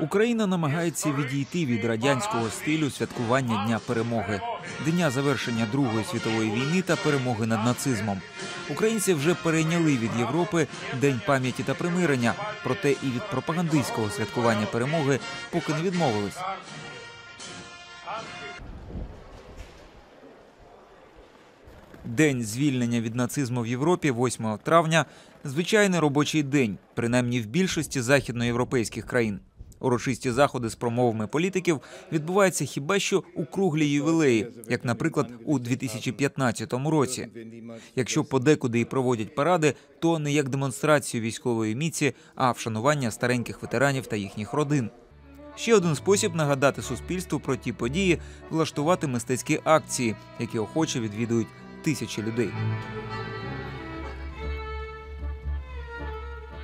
Україна намагається відійти від радянського стилю святкування Дня перемоги, дня завершення Другої світової війни та перемоги над нацизмом. Українці вже перейняли від Європи День пам'яті та примирення, проте і від пропагандистського святкування перемоги поки не відмовились. День звільнення від нацизму в Європі 8 травня звичайний робочий день, принаймні в більшості західноєвропейських країн. Урочисті заходи з промовами політиків відбуваються хіба що у круглі ювілеї, як, наприклад, у 2015 році. Якщо подекуди і проводять паради, то не як демонстрацію військової міці, а вшанування стареньких ветеранів та їхніх родин. Ще один спосіб нагадати суспільству про ті події влаштувати мистецькі акції, які охоче відвідують тисячі людей.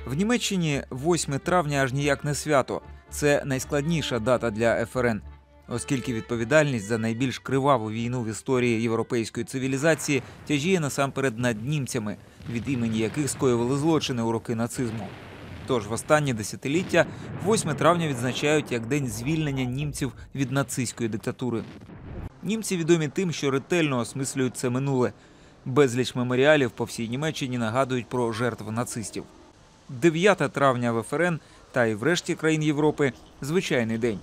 В Німеччині 8 травня аж ніяк не свято. Це найскладніша дата для ФРН, оскільки відповідальність за найбільш криваву війну в історії європейської цивілізації тяжіє насамперед над німцями, від імені яких скоювали злочини у роки нацизму. Тож в останні десятиліття 8 травня відзначають як день звільнення німців від нацистської диктатури. Німці відомі тим, що ретельно осмислюють це минуле. Безліч меморіалів по всій Німеччині нагадують про жертв нацистів. 9 травня в ФРН та й в решті країн Європи звичайний день.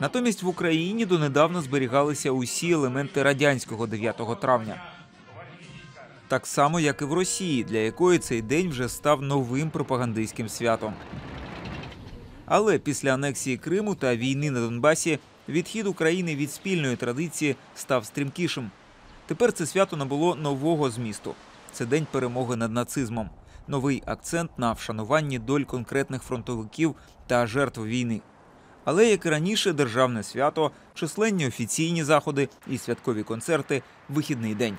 Натомість в Україні донедавна зберігалися усі елементи радянського 9 травня. Так само, як і в Росії, для якої цей день вже став новим пропагандистським святом. Але після анексії Криму та війни на Донбасі відхід України від спільної традиції став стрімкішим. Тепер це свято набуло нового змісту. Це день перемоги над нацизмом, новий акцент на вшануванні доль конкретних фронтовиків та жертв війни. Але як і раніше, державне свято, численні офіційні заходи і святкові концерти вихідний день.